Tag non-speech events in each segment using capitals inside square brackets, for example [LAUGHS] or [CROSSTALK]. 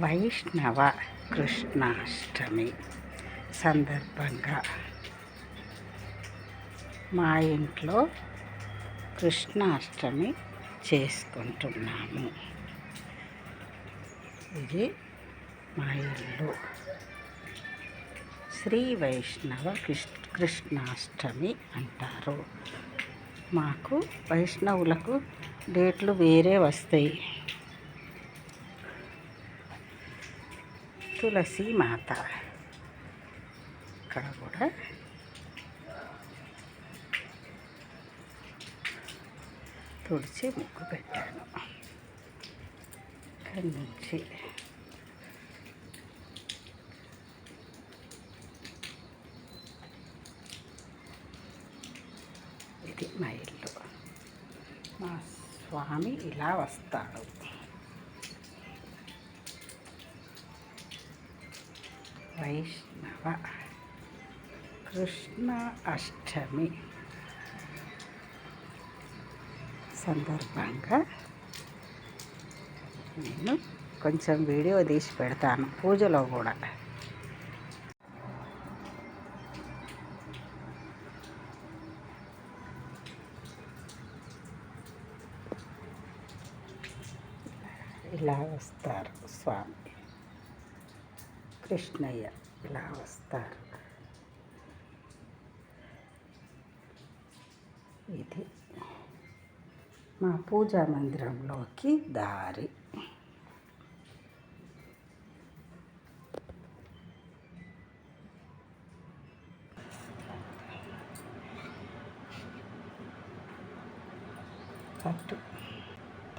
వైష్ణవ కృష్ణాష్టమి సందర్భంగా మా ఇంట్లో కృష్ణాష్టమి చేసుకుంటున్నాము. ఇది మా ఇల్లు. శ్రీ వైష్ణవ కృష్ణాష్టమి అంటారు. మాకు వైష్ణవులకు డేట్లు వేరే వస్తాయి. తులసి మాత. ఇక్కడ కూడా. తుడిచి ముగ్గు పెట్టాను. ఇక్కడి నుంచి. ఇది మా ఇల్లు. మా స్వామి ఇలా వస్తాడు. వైష్ణవ కృష్ణ అష్టమి సందర్భంగా నేను కొంచెం వీడియో తీసి పెడతాను పూజలో కూడా. ఇలా వస్తారు స్వామి. కృష్ణయ్య ఇలా వస్తారు. ఇది మా పూజా మందిరంలోకి దారి. పట్టు.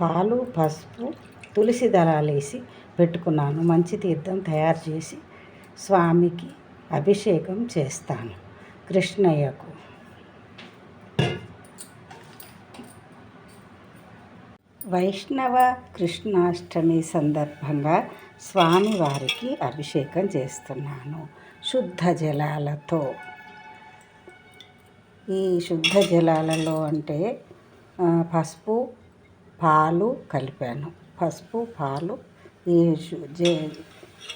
పాలు పసుపు తులసి దళాలు వేసి పెట్టుకున్నాను. మంచి తీర్థం తయారు చేసి స్వామికి అభిషేకం చేస్తాను. కృష్ణయ్యకు. వైష్ణవ కృష్ణాష్టమి సందర్భంగా స్వామివారికి అభిషేకం చేస్తున్నాను. శుద్ధ జలాలతో. ఈ శుద్ధ జలాలలో అంటే పసుపు పాలు కలిపాను. పసుపు పాలు ఈ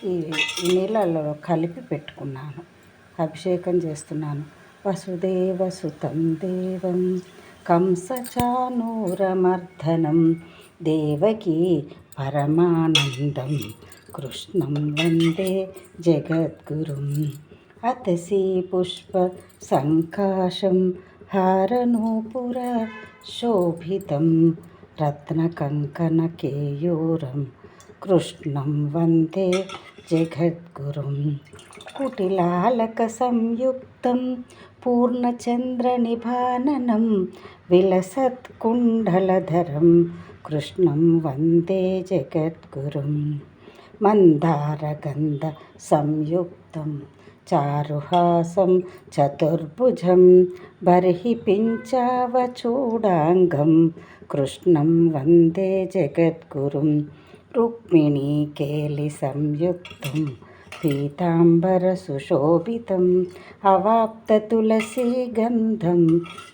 ఈ నీళ్ళలో కలిపి పెట్టుకున్నాను. అభిషేకం చేస్తున్నాను. వసుదేవ సుతం దేవం కంసచానూరమర్ధనం దేవకీ పరమానందం కృష్ణం వందే జగద్గురుం అతసి పుష్ప సంకాశం హారనూపుర శోభితం రత్నకంకణకేయూరం కృష్ణం వందే జగద్గురుం. కుటిలాలకసంయుక్తం పూర్ణచంద్రనిభాననం విలసత్కుండలధరం కృష్ణం వందే జగద్గురుం. మందారగంధ సంయుక్తం చారుహాసం చతుర్భుజం బర్హి పించావచూడాంగం కృష్ణం వందే జగద్గురుం. రుక్మిణీ కేలి సంయుక్తం పీతాంబరసుశోభితం అవాప్తతులసీగంధం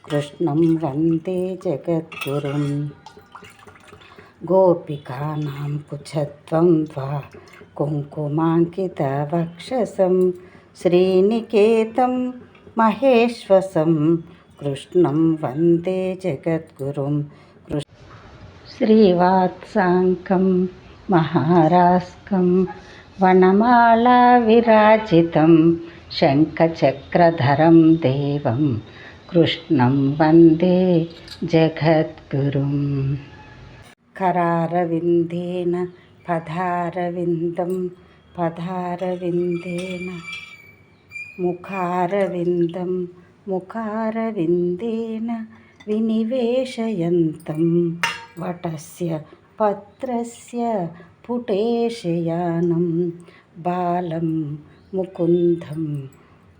కృష్ణం వందే జగద్గురుం. గోపికానాం కుచత్వం త్వా కుంకుమాంకితవక్షసం శ్రీనికేతం మహేశ్వసం కృష్ణం వందే జగద్గురుం. శ్రీవాత్సాంకం महारास्कं वनमालाविराजितं शङ्खचक्रधरं देवं कृष्णं वन्दे जगद्गुरुं करारविन्देन पधारविन्दं पधारविन्देन मुखारविन्दं मुखारविन्देन विनिवेशयन्तं वटस्य पत्रस्य पुटेशयानं बालं मुकुन्दं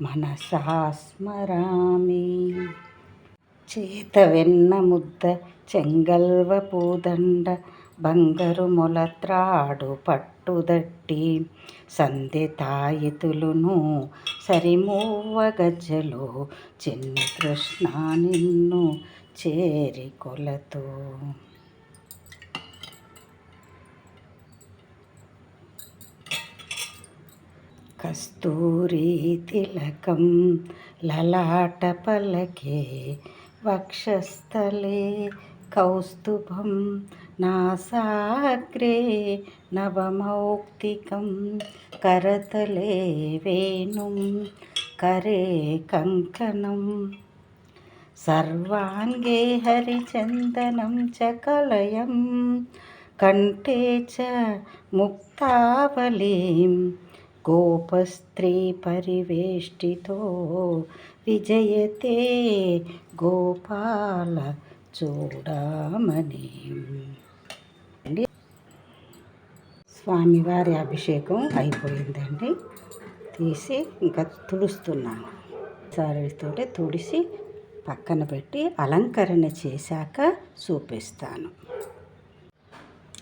मनसा स्मरामि చేతవెన్న ముద్ద చెంగల్వ పూదండ బంగరు మొలత్రాడు పట్టుదట్టి సందె తాయితులును సరిమూవ గజ్జలో చిన్ని కృష్ణ నిన్ను చేరి కొలతో కస్తూరి తిలకం లలాట పలకే వక్షస్థలే. కౌస్తుభం నాసాగ్రే నవమౌక్తికం కరతలే వేణుం కరే కంకణం. సర్వాంగే హరిచందనం చ కలయం కంఠే చ ముక్తావలీం గోపస్త్రీ పరివేష్టితో విజయతే గోపాల చూడమని. స్వామివారి అభిషేకం అయిపోయిందండి. తీసి ఇంకా తుడుస్తున్నాను. సారీతోటి తుడిసి పక్కన పెట్టి అలంకరణ చేశాక చూపిస్తాను.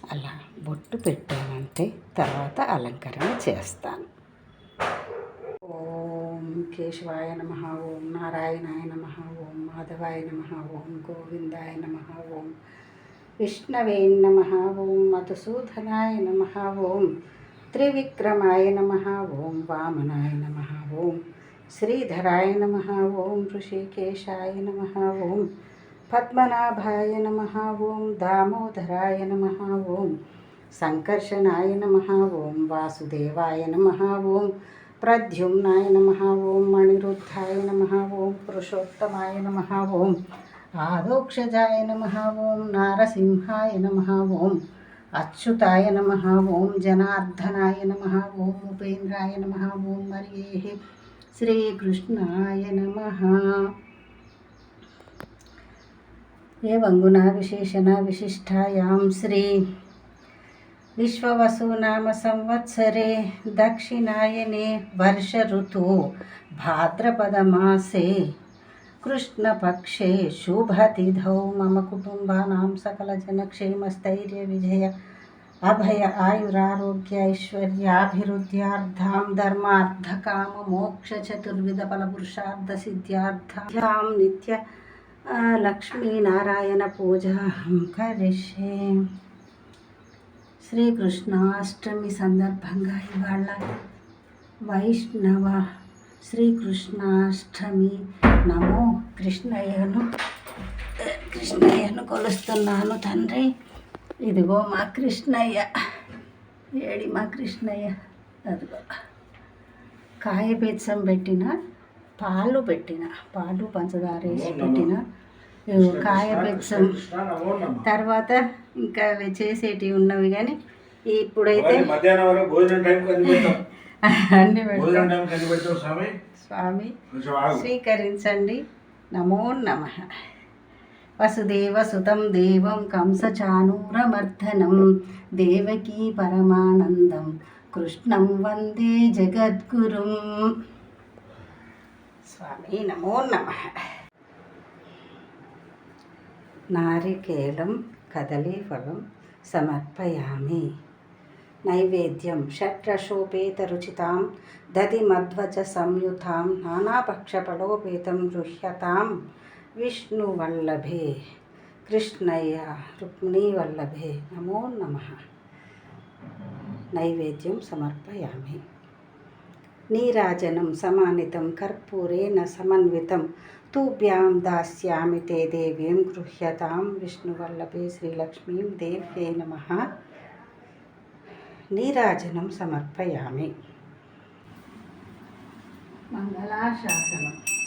అలా బొట్టు పెట్టానంటే తర్వాత అలంకరణ చేస్తాను ఓం కేశవాయ నమ ఓం నారాయణాయ నమ ఓం మాధవాయ నమ ఓం గోవిందాయ నమ ఓం విష్ణవే నమ ఓం మధుసూదనాయ నమ ఓం త్రివిక్రమాయ నమ ఓం వామనాయ నమ ఓం శ్రీధరాయ నమ ఓం ఋషికేశాయ నమ ఓం పద్మనాభాయ నమ ఓం దామోదరాయ నమ ఓం సంకర్షణాయ నమ ఓం వాసుదేవాయ నమ ఓం ప్రద్యుమ్నాయ నమ ఓం మణిరుద్ధాయ నమ ఓం పురుషోత్తమాయ నమ ఓం ఆదోక్షజాయ నమ ఓం నారసింహాయ నమ ఓం అచ్యుతాయ నమ ఓం జనార్దనాయ నమ ఓం ఉపేంద్రాయ నమ ఓం మర్యే శ్రీకృష్ణాయ నమ एवङ्गुणाविशेषणाविशिष्टायां श्री विश्ववसुनामसंवत्सरे दक्षिणायने वर्षऋतु भाद्रपदमासे कृष्णपक्षे शुभतिथौ मम कुटुम्बानां सकलजनक्षेमस्थैर्यविजय अभय आयुरारोग्य ऐश्वर्याभिवृद्ध्यार्थां धर्मार्थकाममोक्षचतुर्विधफलपुरुषार्थसिद्ध्यार्थां नित्य లక్ష్మీనారాయణ కరిష్యే. శ్రీకృష్ణాష్టమి సందర్భంగా ఇవాళ వైష్ణవ శ్రీకృష్ణాష్టమి. నమో కృష్ణయ్యను కృష్ణయ్యను కొలుస్తున్నాను తండ్రి. ఇదిగో మా కృష్ణయ్య ఏడి మా కృష్ణయ్య. అదిగో కాయ పెట్టిన పాలు పెట్టిన పాలు పంచదార వేసి పెట్టిన. కాయ బెచ్చం తర్వాత ఇంకా చేసేటివి ఉన్నవి కానీ ఇప్పుడైతే అన్ని [LAUGHS] స్వామి? స్వీకరించండి. నమో నమ. వసుదేవసుతం దేవం కంసచానూరమర్దనం దేవకీ పరమానందం. కృష్ణం వందే జగద్గురుం. స్వామి నమో నమ. నారికేళం కదలీఫలం సమర్పయామి. నైవేద్యం షట్రశోపేతరుచితాం దధిమధ్వజ సంయుతాం నానాపక్షఫలోపేతం గృహ్యతాం. విష్ణువల్లభే కృష్ణయ్య రుక్మిణీవల్లభే నమో నమ. నైవేద్యం సమర్పయామి. నీరాజనం సమానితం కర్పూరేణ సమన్వితం. తూభ్యాం దాస్యామి తే దేవీం గృహ్యతాం విష్ణువల్లభే శ్రీలక్ష్మీం దేవ్యే నమ. నీరాజనం సమర్పయామి. మంగళాశాసనం.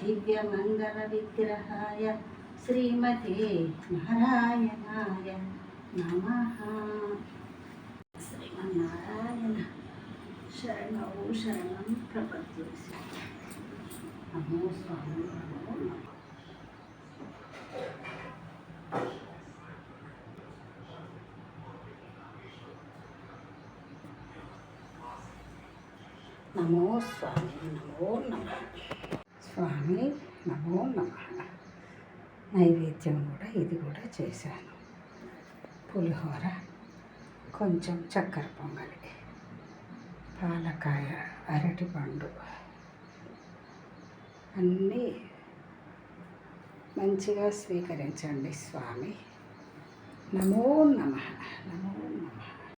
దివ్యమంగళవిగ్రహాయ శ్రీమతే నారాయణాయ నమ. శ్రీమన్నారాయణ. శరణౌ శరణం ప్రపద్యే నమో స్వామి నమో నమః. నమో స్వామి నమో నమ. స్వామి నమో నమ. నైవేద్యం కూడా ఇది కూడా చేశాను. పులిహోర కొంచెం చక్కెర పొంగలి పాలకాయ అరటిపండు అన్నీ మంచిగా స్వీకరించండి స్వామి. నమో నమ